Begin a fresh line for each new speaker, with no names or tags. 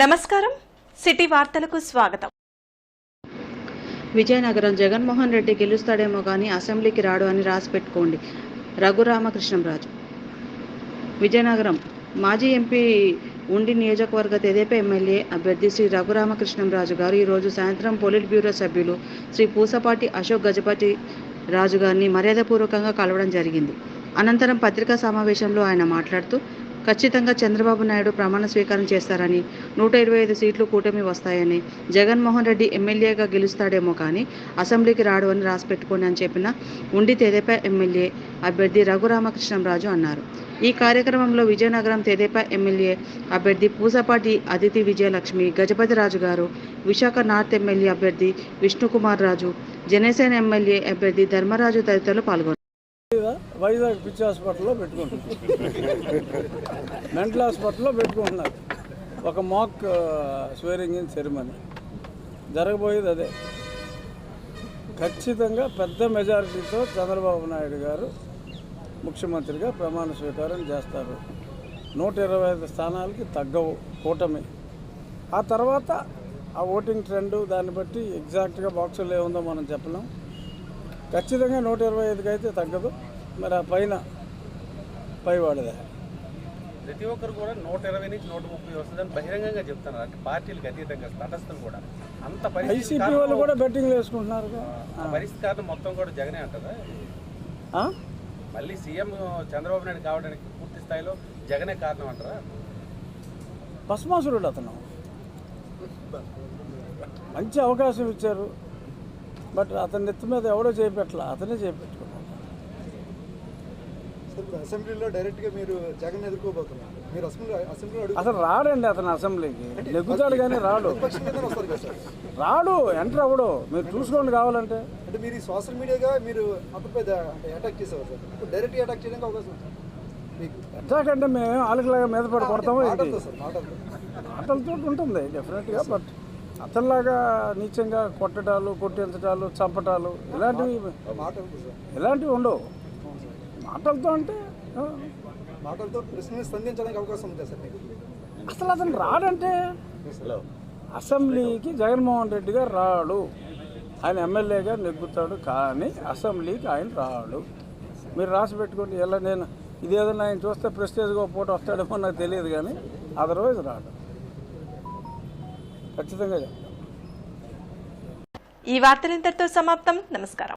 నమస్కారం. సిటీ వార్తలకు స్వాగతం.
విజయనగరం జగన్మోహన్ రెడ్డి గెలుస్తాడేమో కానీ అసెంబ్లీకి రాడు అని రాసి పెట్టుకోండి. రఘురామకృష్ణంరాజు విజయనగరం మాజీ ఎంపీ ఉండి నియోజకవర్గ తెదేపా ఎమ్మెల్యే అభ్యర్థి శ్రీ రఘురామకృష్ణంరాజు గారు ఈరోజు సాయంత్రం పోలిట్ బ్యూరో సభ్యులు శ్రీ పూసపాటి అశోక్ గజపతి రాజు గారిని మర్యాదపూర్వకంగా కలవడం జరిగింది. అనంతరం పత్రికా సమావేశంలో ఆయన మాట్లాడుతూ ఖచ్చితంగా చంద్రబాబు నాయుడు ప్రమాణ స్వీకారం చేస్తారని నూట ఇరవై ఐదు సీట్లు కూటమి వస్తాయని జగన్మోహన్ రెడ్డి ఎమ్మెల్యేగా గెలుస్తాడేమో కానీ అసెంబ్లీకి రాడు అని రాసి పెట్టుకోండి అని చెప్పిన ఉండి తెదేపా ఎమ్మెల్యే అభ్యర్థి రఘురామకృష్ణంరాజు అన్నారు. ఈ కార్యక్రమంలో విజయనగరం తెదేపా ఎమ్మెల్యే అభ్యర్థి పూసపాటి అదితి విజయలక్ష్మి గజపతి రాజు గారు విశాఖ నార్త్ ఎమ్మెల్యే అభ్యర్థి విష్ణుకుమార్ రాజు జనసేన ఎమ్మెల్యే అభ్యర్థి ధర్మరాజు తదితరులు పాల్గొన్నారు.
వైజాగ్ పిచ్చి హాస్పిటల్లో పెట్టుకుంటున్నారు. మెంటల్ హాస్పిటల్లో పెట్టుకుంటున్నారు. ఒక మాక్ స్వేరింగ్ ఇన్ జరగబోయేది అదే. ఖచ్చితంగా పెద్ద మెజారిటీతో చంద్రబాబు నాయుడు గారు ముఖ్యమంత్రిగా ప్రమాణ స్వీకారం చేస్తారు. నూట ఇరవై ఐదు స్థానాలకి తగ్గవు కూటమి. ఆ తర్వాత ఆ ఓటింగ్ ట్రెండ్ దాన్ని బట్టి ఎగ్జాక్ట్గా బాక్సులు ఏముందో మనం చెప్పలేం. ఖచ్చితంగా నూట ఇరవై ఐదుకి అయితే తగ్గదు. మరి ఆ పైన పైవాడిదే
ప్రతి ఒక్కరు కూడా నూట ఇరవై నుంచి నూట ముప్పై వస్తుందని బహిరంగంగా చెప్తున్నారు. అంటే పార్టీలకు అతీతంగా తటస్థులు కూడా. అంత పరిస్థితి
వైసీపీ వాళ్ళు కూడా బెట్టింగ్ వేసుకుంటున్నారు
ఆ పరిస్థితి కారణం మొత్తం కూడా జగనే అంటారా మళ్ళీ సీఎం చంద్రబాబు నాయుడు కావడానికి పూర్తి స్థాయిలో జగనే కారణం అంటారా?
భస్మాసురుడు అతను. మంచి అవకాశం ఇచ్చారు. బట్ అతని నెత్తి మీద ఎవడో చేపెట్టలా అతనే చేపెట్టుకున్నాడు.
అసెంబ్లీలో డైరెక్ట్గా మీరు జగన్ ఎదుర్కోబోతున్నారు. మీరు అసెంబ్లీ
అతను రాడండి అతను అసెంబ్లీకి. నెగ్గుతాడు కానీ రాడు. రాడు ఎంటర్ అవ్వడు. మీరు చూసుకోండి కావాలంటే.
అంటే మీరు సోషల్ మీడియాగా మీరు అతనిపై అంటే అటాక్ చేసేవారు సార్. డైరెక్ట్గా అటాక్ చేయడానికి అవకాశం మీకు?
ఎట్లాగంటే మేము ఆలకలాగా మీద పడి కొడతామో ఆటలతో ఉంటుంది డెఫినెట్గా బట్ అతనిలాగా నీచంగా కొట్టడాలు కొట్టించడాలు చంపటాలు ఇలాంటివి ఇలాంటివి ఉండవు. మాటలతో అంటే
మాటలతో స్పందించడానికి అవకాశం ఉంటుంది సార్
అసలు అతను రాడంటే? అసెంబ్లీకి జగన్మోహన్ రెడ్డి గారు రాడు. ఆయన ఎమ్మెల్యేగా నెగ్గుతాడు కానీ అసెంబ్లీకి ఆయన రాడు. మీరు రాసి పెట్టుకోండి. ఎలా నేను ఇదేదన్నా ఆయన చూస్తే ప్రెస్టేజ్గా పూట వస్తాడేమో నాకు తెలియదు కానీ అదర్వైజ్ రాడు. ఖచ్చితంగా చెప్తాం.
ఈ వార్తలు ఇంతటితో సమాప్తం. నమస్కారం.